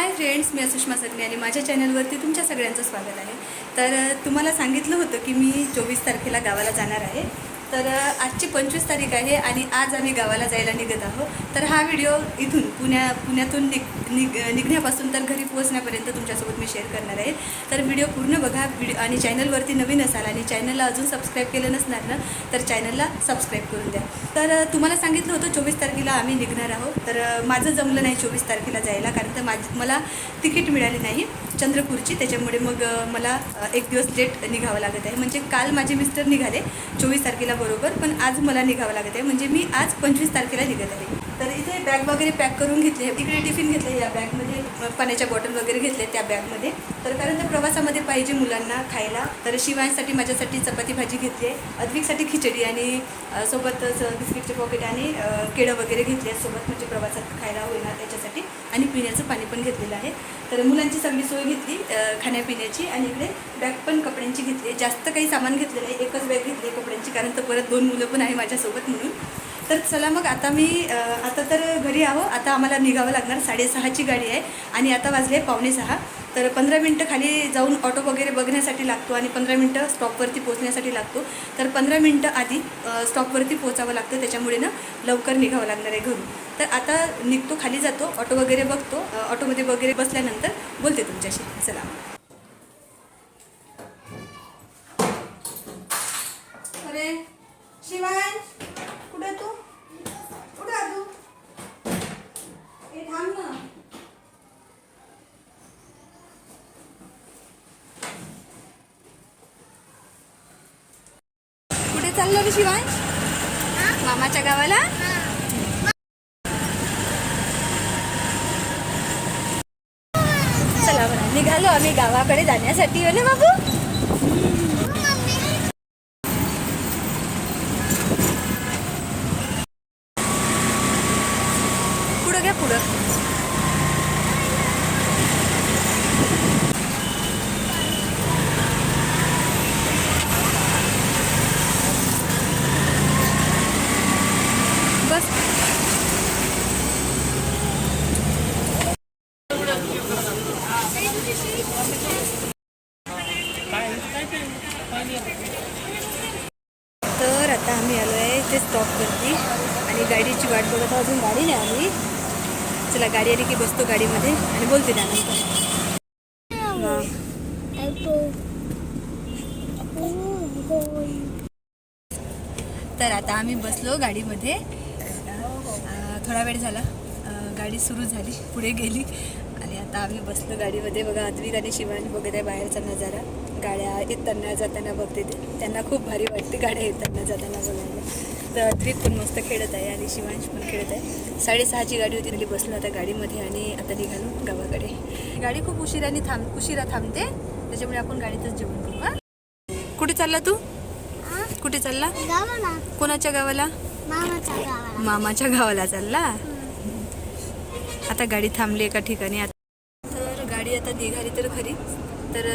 Hi friends मी सुषमा सगने आणि माझ्या चॅनलवरती तुमच्या सगळ्यांचं स्वागत आहे. तर तुम्हाला सांगितलं होतं की मी चोवीस तारखेला गावाला जाणार आहे. तर आजची पंचवीस तारीख आहे आणि आज आम्ही गावाला जायला निघत आहोत. तर हा व्हिडिओ इथून पुण्या पुण्यातून निघ निघ निघण्यापासून तर घरी पोहोचण्यापर्यंत तुमच्यासोबत मी शेअर करणार आहे. तर व्हिडिओ पूर्ण बघा व्हिडिओ आणि चॅनलवरती नवीन असाल आणि चॅनलला अजून सबस्क्राईब केलं नसणार ना तर चॅनलला सबस्क्राईब करून द्या. तर तुम्हाला सांगितलं होतं चोवीस तारखेला आम्ही निघणार आहोत. तर माझं जमलं नाही चोवीस तारखेला जायला कारण तर माझ मला तिकीट मिळाली नाही. चंद्रपूरची. त्याच्यामुळे मग मला एक दिवस लेट निघावं लागत आहे. म्हणजे काल माझे मिस्टर निघाले चोवीस तारखेला बरोबर पण आज मला निघावं लागत आहे. म्हणजे मी आज पंचवीस तारखेला निघत आहे. तर इथे बॅग वगैरे पॅक करून घेतले. तिकडे टिफिन घेतले या बॅगमध्ये. पाण्याच्या बॉटल वगैरे घेतले त्या बॅगमध्ये. तर कारण तर प्रवासामध्ये पाहिजे मुलांना खायला. तर शिवांसाठी माझ्यासाठी चपाती भाजी घेतली आहे. अद्विकसाठी खिचडी आणि सोबतच बिस्किटचे पॉकेट आणि केळं वगैरे घेतले आहेत. सोबत म्हणजे प्रवासात खायला होईना त्याच्यासाठी. आणि पिण्याचं पाणी पण घेतलेलं आहे. तर मुलांची सगळी सोय घेतली खाण्यापिण्याची. आणि इकडे बॅग पण कपड्यांची घेतली जास्त काही सामान घेतलेलं आहे एकच बॅग घेतली आहे कपड्यांची. कारण तर परत दोन मुलं पण आहे माझ्यासोबत म्हणून. तर चला मग आता मी आता तर घरी आहो. आता आम्हाला निघावं लागणार. साडेसहाची गाडी आहे आणि आता वाजले पावणे सहा. तर पंधरा मिनटं खाली जाऊन ऑटो वगैरे बघण्यासाठी लागतो आणि पंधरा मिनटं स्टॉपवरती पोचण्यासाठी लागतो. तर पंधरा मिनटं आधी स्टॉपवरती पोचावं लागतं. त्याच्यामुळे ना लवकर निघावं लागणार आहे घरून. तर आता निघतो खाली जातो ऑटो वगैरे बघतो. ऑटोमध्ये वगैरे बसल्यानंतर बोलते तुमच्याशी. चला अरे शिवाय कुठे तू कुठे आहे तू ए थांब ना कुठे चाललो रे शिवाय? मामाच्या गावाला? चला बरं निघालो आम्ही गावाकडे जाण्यासाठी हो ना बाबू? पुढं घ्या पुढं. तर आता आम्ही आलो आहे ते स्टॉपवरती आणि गाडीची वाट बघत अजून गाडी नाही आली. चला गाडी आली की बसतो गाडीमध्ये आणि बोलते त्यानंतर. तर आता आम्ही बसलो गाडीमध्ये. थोडा वेळ झाला. गाडी सुरू झाली पुढे गेली. आता आम्ही बसलो गाडीमध्ये. बघा अद्विक आणि शिवानी बघत आहे बाहेरचा नजारा. गाड्या येताना जाताना बघते ते. त्यांना खूप भारी वाटते गाड्या येताना जाताना बघायला. तर अद्विक पण मस्त खेळत आहे आणि शिवांश पण खेळत आहे. साडेसहाची गाडी होती तिथे बसलो आता गाडीमध्ये आणि आता निघालो गावाकडे. गाडी खूप उशिराने थांब उशिरा थांबते. त्याच्यामुळे आपण गाडीतच जेवण करू हा? कुठे चालला तू? कुठे चालला? कोणाच्या गावाला? मामाच्या गावाला. चालला? आता गाडी थांबली एका ठिकाणी. गाडी आता निघाली तर खरी. तर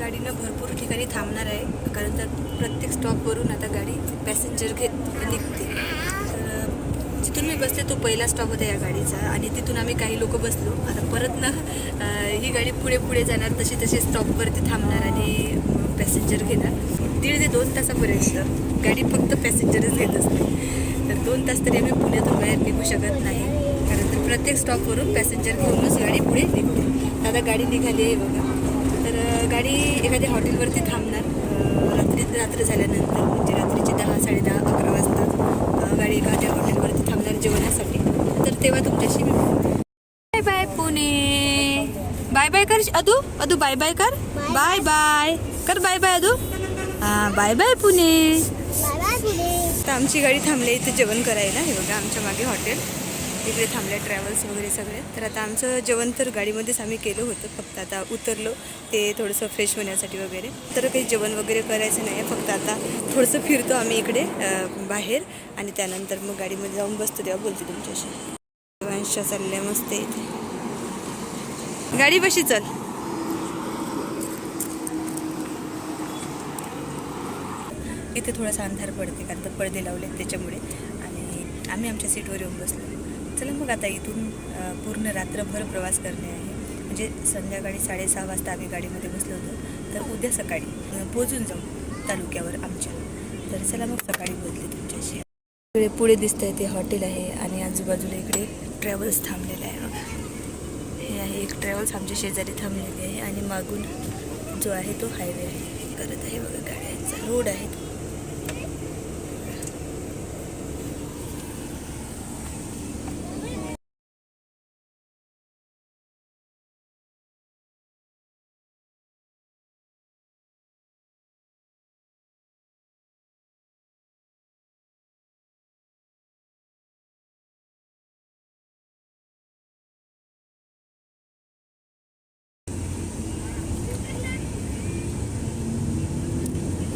गाडीनं भरपूर ठिकाणी थांबणार आहे. कारण तर प्रत्येक स्टॉपवरून आता गाडी पॅसेंजर घेत निघते. तर जिथून मी बसले तो पहिला स्टॉप होता या गाडीचा आणि तिथून आम्ही काही लोक बसलो. आता परत ना ही गाडी पुढे पुढे जाणार तशी तशी स्टॉपवरती थांबणार आणि पॅसेंजर घेणार. दीड ते दोन तासापर्यंत. गाडी फक्त पॅसेंजरच घेत असते. तर दोन तास तरी आम्ही पुण्यातून बाहेर निघू शकत नाही. कारण तर प्रत्येक स्टॉपवरून पॅसेंजर घेऊनच गाडी पुढे निघते. आता गाडी निघाली आहे बघा. तर गाडी एखाद्या हॉटेलवरती थांबणार. रात्री रात्र झाल्यानंतर म्हणजे रात्रीचे दहा साडेदहा अकरा वाजता गाडी एखाद्या हॉटेलवरती थांबणार जेवणासाठी. तर तेव्हा तुमच्याशी मी bye bye Pune. Bye bye कर अदू. अदू बाय बाय कर. Bye bye. कर बाय बाय अदू. हां बाय बाय पुणे. तर आमची गाडी थांबली इथे जेवण करायला. हे बघा आमच्या मागे हॉटेल. इकडे थांबल्या ट्रॅव्हल्स वगैरे सगळे. तर आता आमचं जेवण तर गाडीमध्येच आम्ही केलं होतं. फक्त आता उतरलो. ते थोडंसं फ्रेश होण्यासाठी वगैरे. तर काही जेवण वगैरे करायचं नाही आहे फक्त आता थोडंसं फिरतो आम्ही इकडे बाहेर. आणि त्यानंतर मग गाडीमध्ये जाऊन बसतो तेव्हा बोलते तुमच्याशी. वंशा चालल्या मस्त इथे. गाडी बशी चल. इथे थोडासा अंधार पडते कारण तर पडदे लावले त्याच्यामुळे. आणि आम्ही आमच्या सीटवर येऊन बसलो. चला मग आता इथून पूर्ण रात्रभर प्रवास करणे आहे. म्हणजे संध्याकाळी साडेसहा वाजता आम्ही गाडीमध्ये बसलो होतो. तर उद्या सकाळी पोचून जाऊ तालुक्यावर आमच्या. तर चला मग सकाळी बोलते तुमच्याशी. इकडे पुढे दिसतंय ते हॉटेल आहे आणि आजूबाजूला इकडे ट्रॅव्हल्स थांबलेले आहे. बघा हे आहे एक ट्रॅव्हल्स आमच्या शेजारी थांबलेली आहे आणि मागून जो आहे तो हायवे आहे. करत आहे बघा गाड्यांचा रोड आहे तो.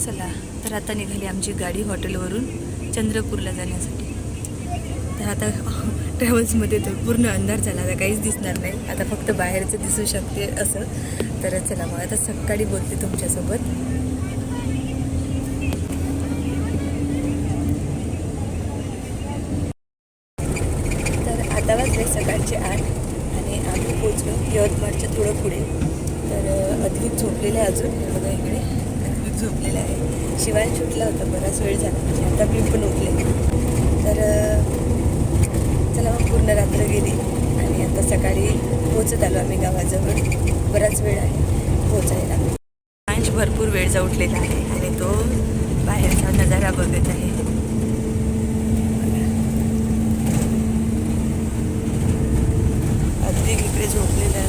चला तर आता निघाली आमची गाडी हॉटेलवरून चंद्रपूरला जाण्यासाठी. तर आता ट्रॅव्हल्समध्ये तर पूर्ण अंधार झाला आता काहीच दिसणार नाही. आता फक्त बाहेरचं दिसू शकते असं. तर चला मग आता सकाळी बोलते तुमच्यासोबत. तर आता वाजले सकाळचे आठ आणि आम्ही पोचलो यवतमाळच्या थोडं पुढे. तर अधिक झोपलेलं आहे अजून हे बघा इकडे अद्विक झोपलेला आहे. शिवाय सुटला होता बराच वेळ झाला. म्हणजे आता मी पण उठले. तर चला मग पूर्ण रात्र गेली. आणि आता सकाळी पोचत आलो आम्ही गावाजवळ. बराच वेळ आहे पोचायला अंश भरपूर वेळचा उठलेला आहे. आणि तो बाहेरचा नजारा बघत आहे अगदी इकडे झोपलेला आहे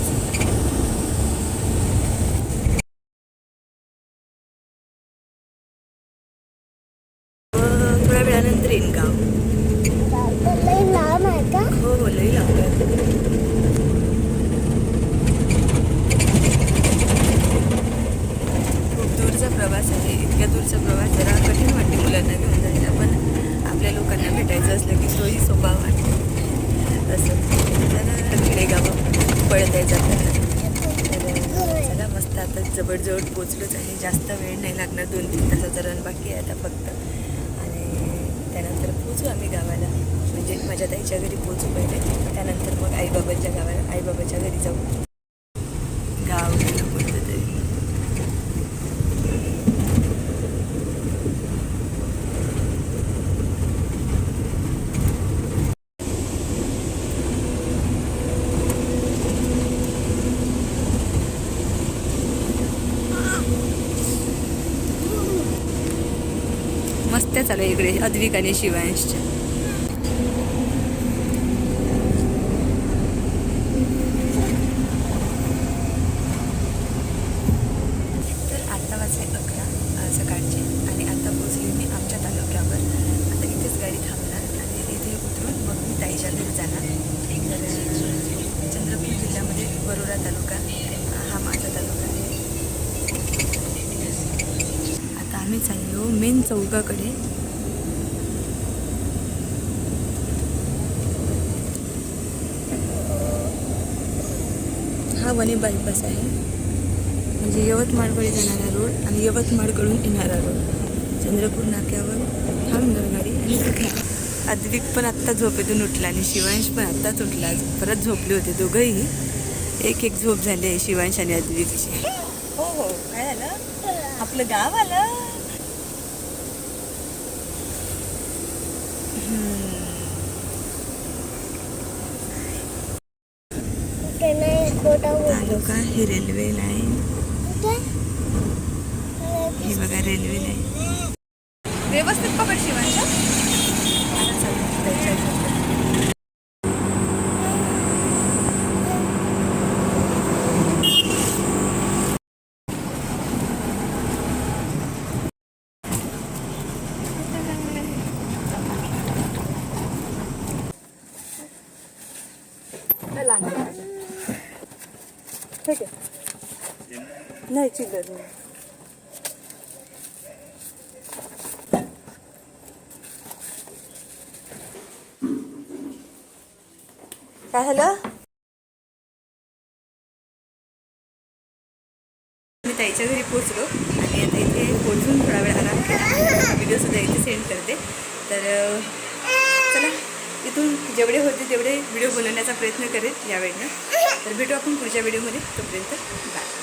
व थोड्या वेळानंतर येईन गाव लई लांब आहे का हो हो लई लागतं खूप दूरचा प्रवास आहे. इतक्या दूरचा प्रवास जरा कठीण वाटते मुलांना घेऊन जायला पण आपल्या लोकांना भेटायचं असलं की सोयी सोपा वाटते असं. तर खेडेगावं पळत आहे जाताना. तर चला मस्त आता जवळजवळ पोचलोच आहे. जास्त वेळ नाही लागणार दोन तीन तासाचा रन बाकी आहे आता फक्त. आणि त्यानंतर पोचू आम्ही गावाला. म्हणजे माझ्या ताईच्या घरी पोचू पहिले. त्यानंतर मग आईबाबांच्या गावाला आईबाबाच्या घरी जाऊ. गाव मस्त कोणतं तरी. चालू आहे इकडे अद्विक आणि शिवांशच्या तर आता वाजले अकरा अ, सकाळचे आणि आता पोचले मी आमच्या तालुक्यावर आता इथेच गाडी थांबणार आणि इथे उतरून मग मी ताईच्या घरी जाणार. तर चंद्रपूर जिल्ह्यामध्ये वरोरा तालुका हा माझा तालुका आहे. आता आम्ही चाललो मेन चौकाकडे. हा वनी बायपास आहे. म्हणजे यवतमाळकडे जाणारा रोड आणि यवतमाळकडून येणारा रोड चंद्रपूर नाक्यावर थांबणार गाडी आणि तिथे अद्विक पण आत्ता झोपेतून उठला आणि शिवांश पण आत्ताच उठला. परत झोपले होते दोघंही. एक एक झोप झाली आहे शिवांश आणि अद्विकची हो हो. काय झालं? आपलं गाव आलं? तालुका ही रेल्वे लाईन. हे बघा रेल्वे लाईन. व्यवस्थित पकड शिवांश. चालू त्याच्या घरी. ठीक झालं मी ताईच्या घरी पोचलो आणि आता इथे पोचून थोडा वेळ आराम केला. व्हिडिओ सुद्धा इथे सेंड करते. तर चला तिथून जेवढे होते तेवढे व्हिडिओ बनवण्याचा प्रयत्न करेल यावेळेला. तर भेटू आपण पुढच्या व्हिडिओमध्ये तोपर्यंत बाय